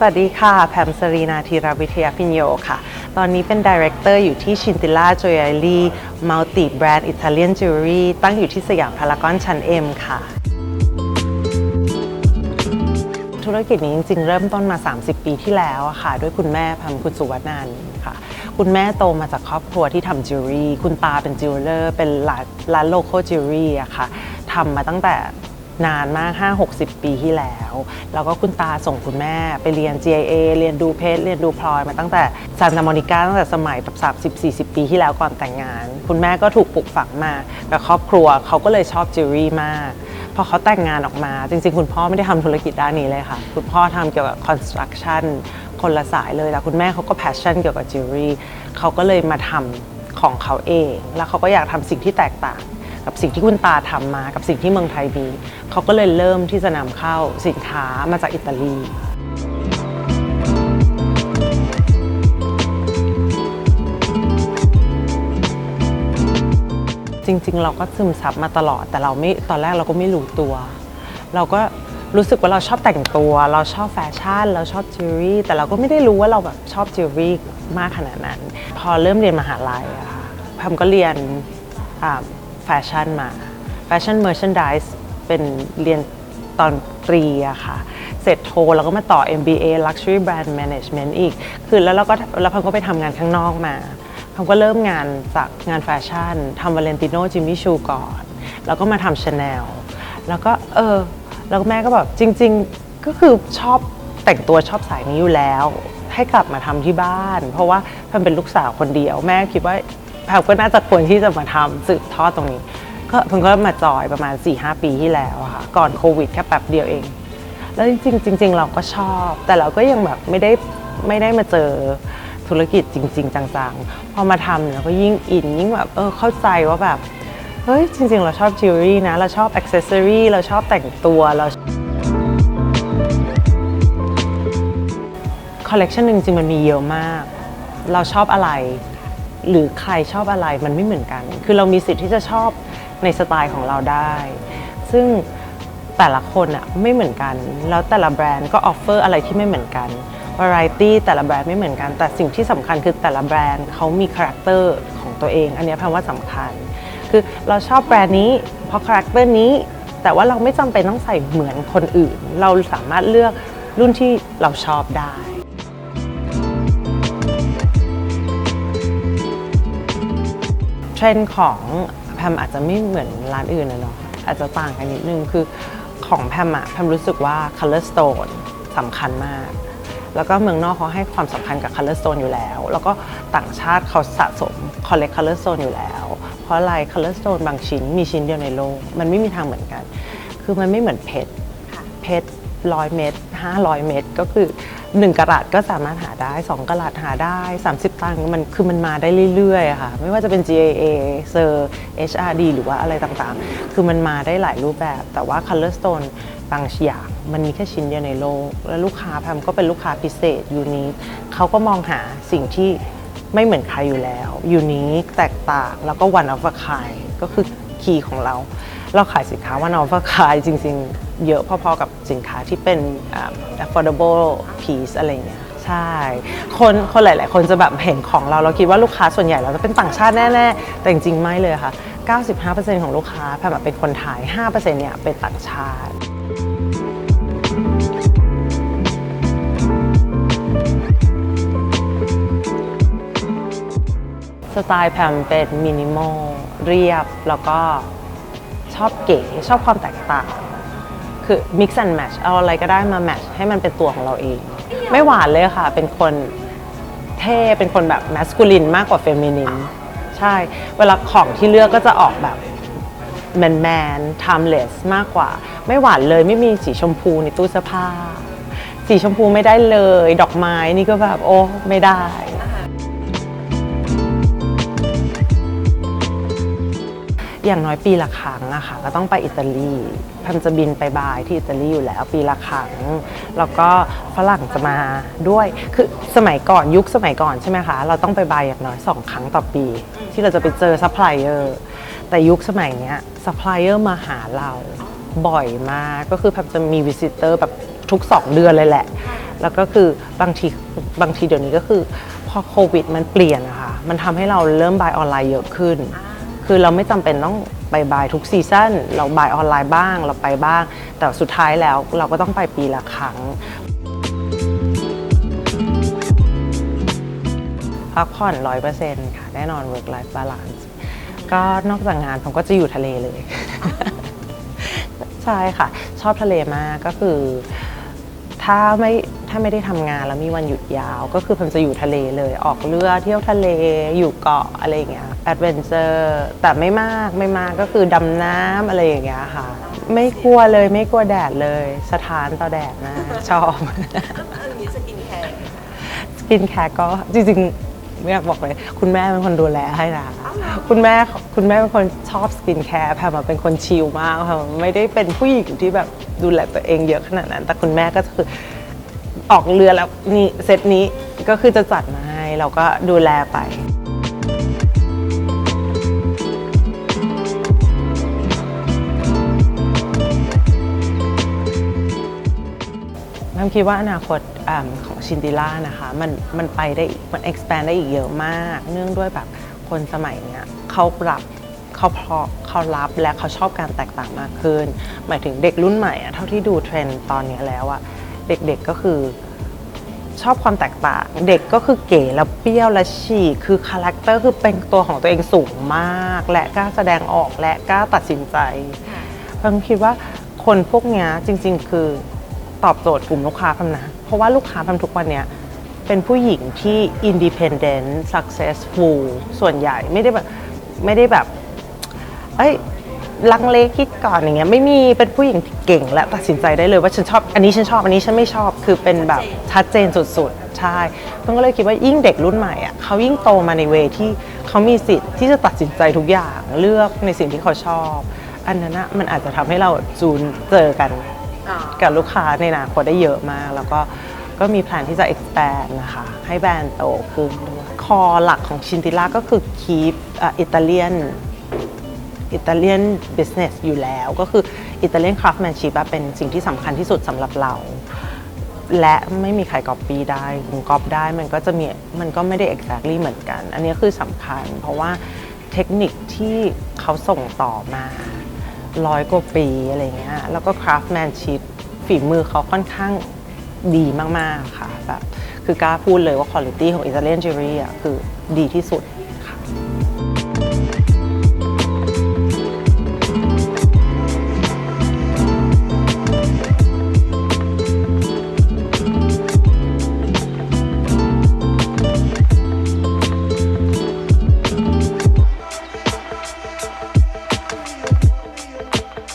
สวัสดีค่ะ แพมสรีนาธีรวิทยาพิญโยค่ะ ตอนนี้เป็นดี r e c เตอร์อยู่ที่ชินติล่าจ o ย e ลี่มัลติแบรนด์อิตาเลียนจิวเวลรี่ตั้งอยู่ที่สยามพารากอนชั้น M ค่ะ ธุรกิจนี้จริงๆ เริ่มต้นมา 30 ปีที่แล้วอะค่ะ ด้วยคุณแม่แพมคุณสุวรรณันค่ะ คุณแม่โตมาจากครอบครัวที่ทำจิวเวลรี่ คุณตาเป็นจิวเวลเลอร์ เป็นร้านร้านโลโก้จิวเวลรี่อะค่ะทำมาตั้งแต่ นานมาก 5-60 ปีที่แล้ว แล้วก็คุณตาส่งคุณแม่ไปเรียน GIA เรียนดูเพชรเรียนดูพลอยมาตั้งแต่ซานตามอนิกาตั้งแต่สมัยแบบ30-40 ปีที่แล้วก่อนแต่งงาน คุณแม่ก็ถูกปลูกฝังมากับครอบครัวเขาก็เลยชอบจิวเวลรี่มากพอเขาแต่งงานออกมา จริง ๆ คุณพ่อไม่ได้ทำธุรกิจด้านนี้เลยค่ะ คุณพ่อทำเกี่ยวกับ construction คนละสายเลยแต่คุณแม่เขาก็ passion เกี่ยวกับจิวเวลรี่เขาก็เลยมาทำของเขาเอง แล้วเขาก็อยากทำสิ่งที่แตกต่าง กับสิ่งที่คุณตาทำมา กับสิ่งที่เมืองไทยมีเขาก็เลยเริ่มที่จะนำเข้าสินค้ามาจากอิตาลีจริง ๆ เราก็ซึมซับมาตลอด แต่เราไม่ตอนแรกเราก็ไม่รู้ตัว เราก็รู้สึกว่าเราชอบแต่งตัว เราชอบแฟชั่น เราชอบจิวเวลรี่แต่เราก็ไม่ได้รู้ว่าเราแบบชอบจิวเวลรี่มากขนาดนั้น พอเริ่มเรียนมหาลัยอะค่ะพมก็เรียน แฟชั่นมาแฟชั่นเมอร์ชันดิสเป็นเรียนตอนตรีอะค่ะ เสร็จโทแล้วก็มาต่อ MBA Luxury Brand Management อีก คือแล้วเราก็แล้วพัมก็ไปทำงานข้างนอกมาพัมก็เริ่มงานจากงานแฟชั่นทำวาเลนติโนจิมมี่ชูก่อน แล้วก็มาทำชาแนลแล้วก็เออ แล้วแม่ก็แบบจริง ๆ ก็คือชอบแต่งตัวชอบสายนี้อยู่แล้ว ให้กลับมาทำที่บ้าน เพราะว่าแพมเป็นลูกสาวคนเดียว แม่คิดว่า แพมก็น่าจะควรที่จะมาทำสืบทอดตรงนี้ ก็เพิ่งก็มาจอยประมาณ 4-5 ปีที่แล้วค่ะ ก่อนโควิดแค่แป๊บเดียวเอง แล้วจริงๆจริง ๆ เราก็ชอบ แต่เราก็ยังแบบไม่ได้ไม่ได้มาเจอธุรกิจจริง ๆ จังๆ พอมาทำเนี่ยก็ยิ่งอินยิ่งแบบเออเข้าใจว่าแบบ เฮ้ย จริง ๆ เราชอบจิวเวลรี่นะ เราชอบอ็อกเซสซอรี่เราชอบแต่งตัวเราคอลเลกชันหนึ่งจริงมันมีเยอะมาก เราชอบอะไร หรือใครชอบอะไรมันไม่เหมือนกัน คือเรามีสิทธิ์ที่จะชอบในสไตล์ของเราได้ ซึ่งแต่ละคนอะไม่เหมือนกัน แล้วแต่ละแบรนด์ก็ออฟเฟอร์อะไรที่ไม่เหมือนกันวาไรตี้แต่ละแบรนด์ไม่เหมือนกัน แต่สิ่งที่สำคัญคือแต่ละแบรนด์เขามีคาแรคเตอร์ของตัวเอง อันนี้แพลว่าสำคัญ คือเราชอบแบรนด์นี้ เพราะคาแรคเตอร์นี้ แต่ว่าเราไม่จำเป็นต้องใส่เหมือนคนอื่น เราสามารถเลือกรุ่นที่เราชอบได้ เทรนด์ของแพมอาจจะไม่เหมือนร้านอื่นนะเนาะอาจจะต่างกันนิดนึงคือของแพมอะแพมรู้สึกว่า color stone สำคัญมาก แล้วก็เมืองนอกเขาให้ความสำคัญกับ color stone อยู่แล้ว แล้วก็ต่างชาติเขาสะสม collect color stone อยู่แล้ว เพราะอะไร color stone บางชิ้นมีชิ้นเดียวในโลก มันไม่มีทางเหมือนกัน คือมันไม่เหมือนเพชรเพชรร้อยเม็ดห้าร้อยเม็ดก็คือ 1กะรัตก็สามารถหาได้ 2กะรัตหาได้ 30 ตังค์มันคือมันมาได้เรื่อยๆค่ะ ไม่ว่าจะเป็น GAA เซอร์ HRD หรือว่าอะไรต่างๆ คือมันมาได้หลายรูปแบบ แต่ว่า Color Stone บางอย่างมันมีแค่ชิ้นเดียวในโลก และลูกค้าแพมก็เป็นลูกค้าพิเศษยูนิคเขาก็มองหาสิ่งที่ไม่เหมือนใครอยู่แล้วยูนิคแตกต่างแล้วก็ one of a kind ก็คือคีย์ของเรา เราขายสินค้าว่า one of a kind จริง ๆ เยอะพอๆกับสินค้าที่เป็น affordable piece อะไรเงี้ยใช่ คนคนหลาย ๆ คนจะแบบเห็นของเรา เราคิดว่าลูกค้าส่วนใหญ่เราจะเป็นต่างชาติแน่ ๆ แต่จริง ๆ ไม่เลยค่ะ 95%ของลูกค้าแพมเป็นคนไทย 5%เนี่ยเป็นต่างชาติสไตล์แพมเป็นมินิมอลเรียบแล้วก็ชอบเก๋ ชอบความแตกต่าง คือ mix and match เอาอะไรก็ได้มา match ให้มันเป็นตัวของเราเอง ไม่หวานเลยค่ะ เป็นคนเท่เป็นคนแบบ masculine มากกว่า feminine ใช่ เวลาของที่เลือกก็จะออกแบบแมนแมน timeless มากกว่า ไม่หวานเลยไม่มีสีชมพูในตู้เสื้อผ้า สีชมพูไม่ได้เลย ดอกไม้นี่ก็แบบโอ้ไม่ได้ อย่างน้อยปีละครั้งอะค่ะก็ต้องไปอิตาลีพันจะบินไปบายที่อิตาลีอยู่แล้วปีละครั้ง แล้วก็ฝรั่งจะมาด้วย คือสมัยก่อนยุคสมัยก่อนใช่ไหมคะ เราต้องไปบายอย่างน้อยสองครั้งต่อปี ที่เราจะไปเจอซัพพลายเออร์แต่ยุคสมัยนี้ซัพพลายเออร์มาหาเราบ่อยมากก็คือพันจะมีวิสิเตอร์แบบทุก 2 เดือนเลยแหละ แล้วก็คือบางทีบางทีเดี๋ยวนี้ก็คือพอโควิดมันเปลี่ยนอะค่ะมันทำให้เราเริ่มบายออนไลน์เยอะขึ้น คือเราไม่จำเป็นต้องไปบายทุกซีซั่นเราบายออนไลน์บ้างเราไปบ้าง แต่สุดท้ายแล้วเราก็ต้องไปปีละครั้งพักผ่อนร้อยเปอร์เซ็นต์ค่ะแน่นอน work life balance ก็นอกจากงานผมก็จะอยู่ทะเลเลย ใช่ค่ะ ชอบทะเลมากก็คือ ถ้าไม่ ถ้าไม่ได้ทำงานแล้วมีวันหยุดยาว ก็คือผมจะอยู่ทะเลเลย ออกเรือเที่ยวทะเลอยู่เกาะอะไรอย่างเงี้ยแอดเวนเจอร์แต่ไม่มากไม่มากก็คือดำน้ำอะไรอย่างเงี้ยค่ะ ไม่กลัวเลยไม่กลัวแดดเลย สถานต่อแดดมาชอบอันนี้สกินแคร์สกินแคร์ก็จริงๆไม่อยากบอกเลย คุณแม่เป็นคนดูแลให้นะคุณแม่คุณแม่เป็นคนชอบสกินแคร์แพมเป็นคนชิลมากค่ะไม่ได้เป็นผู้หญิงที่แบบดูแลตัวเองเยอะขนาดนั้น แต่คุณแม่ก็คือ ออกเรือแล้วนี่เซตนี้ก็คือจะจัดมาให้เราก็ดูแลไป น้ำคิดว่าอนาคตอของชินติล่านะคะมันมันไปได้อีกมัน expand ได้อีกเยอะมาก เนื่องด้วยแบบคนสมัยเนี้ยเขาปรับเขาพอเขารับและเขาชอบการแตกต่างมากขึ้น หมายถึงเด็กรุ่นใหม่อะเท่าที่ดูเทรนด์ตอนนี้แล้วอะ เด็กๆก็คือชอบความแตกต่าง เด็กก็คือเก๋และเปรี้ยวและฉีกคือคาแรคเตอร์คือเป็นตัวของตัวเองสูงมาก และกล้าแสดงออกและกล้าตัดสินใจผมคิดว่าคนพวกนี้จริง ๆ คือตอบโจทย์กลุ่มลูกค้าพมนะ เพราะว่าลูกค้าพมทุกวันเนี้ยเป็นผู้หญิงที่ independent successful ส่วนใหญ่ไม่ได้แบบไม่ได้แบบ เอ้ย ลังเลคิดก่อนอย่างเงี้ยไม่มีเป็นผู้หญิงที่เก่งและตัดสินใจได้เลยว่าฉันชอบ อันนี้ฉันชอบอันนี้ฉันไม่ชอบคือเป็นแบบชัดเจนสุดๆ ใช่เพิ่งก็เลยคิดว่ายิ่งเด็กรุ่นใหม่อะเขายิ่งโตมาในเวที่เขามีสิทธิ์ที่จะตัดสินใจทุกอย่างเลือกในสิ่งที่เขาชอบ อันนั้นนะมันอาจจะทำให้เราจูนเจอกันกับลูกค้าในอนาคตได้เยอะมาก แล้วก็ก็มีแผนที่จะ expand นะคะ ให้แบรนด์โตขึ้นด้วยคอหลักของชินติล่าก็คือ keep อิตาเลียน อิตาเลียน business อยู่แล้ว ก็คืออิตาเลียน craftsmanship อะเป็นสิ่งที่สำคัญที่สุดสำหรับเรา และไม่มีใครก๊อปปี้ได้คุณก๊อปได้มันก็จะมีมันก็ไม่ได้ exactly เหมือนกัน อันนี้คือสำคัญ เพราะว่าเทคนิคที่เขาส่งต่อมาร้อยกว่าปีอะไรเงี้ยแล้วก็ craftsmanship ฝีมือเขาค่อนข้างดีมาก ๆ ค่ะแบบคือกล้าพูดเลยว่า quality ของ Italian jewelry อะคือดีที่สุด